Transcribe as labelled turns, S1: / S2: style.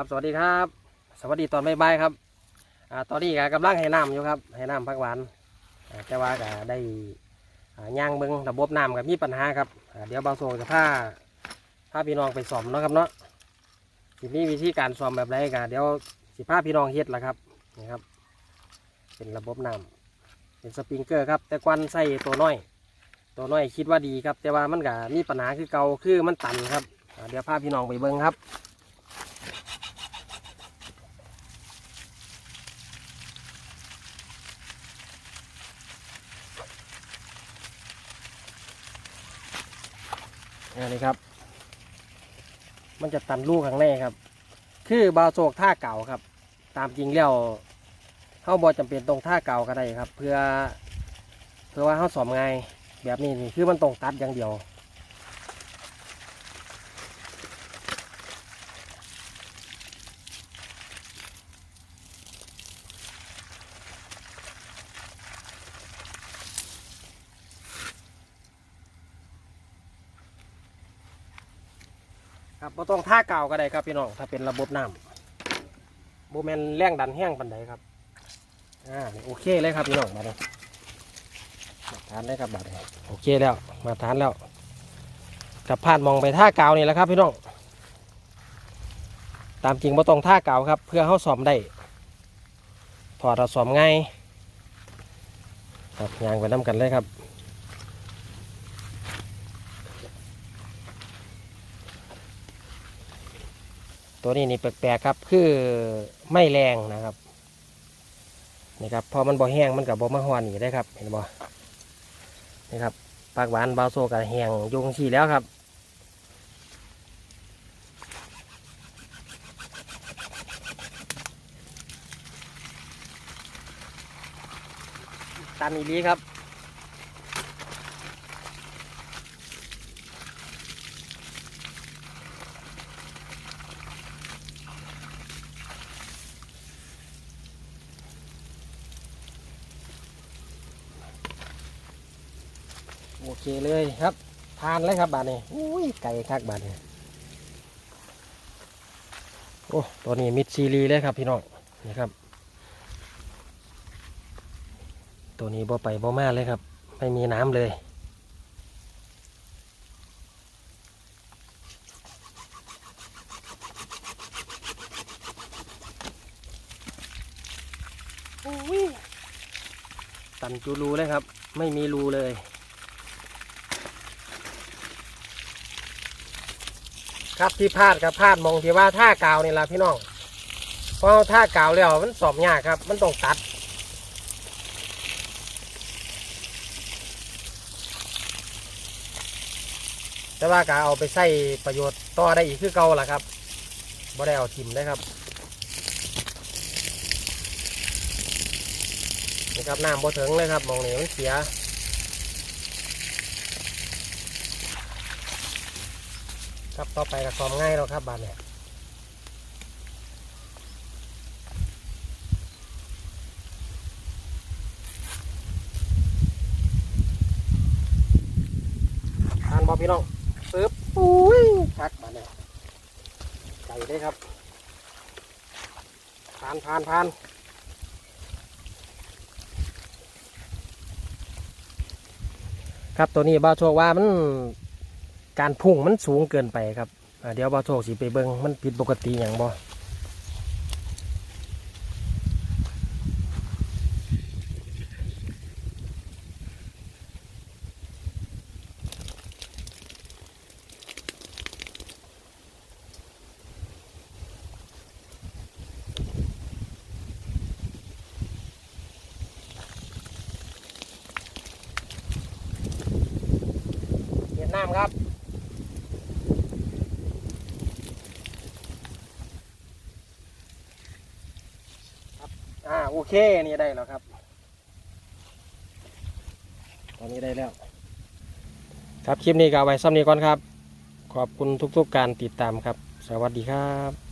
S1: ครับสวัสดีครับ สวัสดีตอนบ่ายๆครับอ่าตอนนี้ก็กำลังให้น้ำอยู่ครับให้น้ำพักหวานอ่าแต่ว่าก็ได้อ่าย่างเบิ้งระบบน้ำกับมีปัญหาครับอ่าเดี๋ยวบางส่วนจะพาพาพี่น้องไปซ่อมเนาะครับเนาะทีนี้วิธีการซ่อมแบบไรกันเดี๋ยวสิพาพี่น้องเฮ็ดละครับนี่ครับ เป็นระบบน้ำเป็นสปริงเกอร์ครับ แต่กวนใส่ตัวน้อย ตัวน้อยคิดว่าดีครับ แต่ว่ามันก็มีปัญหาคือเก่าคือมันตันครับอ่าเดี๋ยวพาพี่น้องไปเบิ้งครับ อันนี้ครับ มันจะตันลูกข้างในครับ คือบาโศกท่าเก่าครับ ตามจริงแล้วเข้าบอจำเป็นตรงท่าเก่าก็ได้ครับ เพื่อ เพื่อว่าเข้าสอมไงแบบนี้นี่คือมันตรงตัดอย่างเดียว ครับบ่ต้องท่าเก่าก็ได้ครับพี่น้องถ้าเป็นระบบน้ำโบแมนแรงดันแห้งปันใดครับอ่าโอเคเลยครับพี่น้องมาเลยมาทานได้ครับบาดนี้โอเคแล้วมาทานแล้วกับผ่านมองไปท่าเก่านี่แหละครับพี่น้องตามจริงบ่ต้องท่าเก่าครับ เพื่อเขาสอมได้ถอดเราสอมง่ายครับยางไปน้ำกันเลยครับ ตัวนี้นี่แปลกๆครับ คือไม่แรงนะครับนี่ครับพอมันบ่แห้งมันกับบ่มาหอนนี่ได้ครับ เห็นบ่นี่ครับปากหวานบาโซกับแห้งยุงชีแล้วครับตันอีลีครับ โอเคเลยครับทานเลยครับบาทนี้อุ้ยไก่คักบาทนี้โอ้ตัวนี้มิดซีรีเลยครับพี่น้องนี่ครับ ตัวนี้บ่ไปบ่มาเลยครับ ไม่มีน้ำเลยตันจูรูเลยครับ ไม่มีรูเลย ครับที่พลาดกับพลาดมองที่ว่าท่ากาวนี่ละพี่น้องเพราะท่ากาวแล้วมันสอบยากครับ มันต้องตัดแต่ว่ากาเอาไปใส่ประโยชน์ต่อได้อีกคือเก่าล่ะครับบ่ได้เอาทิมได้ครับนี่ครับน้ำบ่ถึงเลยครับมองนี่มันเสีย ครับต่อไปก็ซ้อมง่ายแล้วครับบานเนี่ยทานบอพี่น้องปึ๊บอุ้ยคักบานเนี่ยไก่ได้ครับทานทานทานครับตัวนี้บ้าวโชคว่ามัน การพุ่งมันสูงเกินไปครับเดี๋ยวบาโชคสิไปเบิงมันผิดปกติอย่างบ่เวียดนามครับ อ่าโอ เคนี่ได้แล้วครับ ตอนนี้ได้แล้ว ครับคลิปนี้ก็เอาไว้ซ้ำนี้ก่อนครับ ขอบคุณทุกๆการติดตามครับ สวัสดีครับ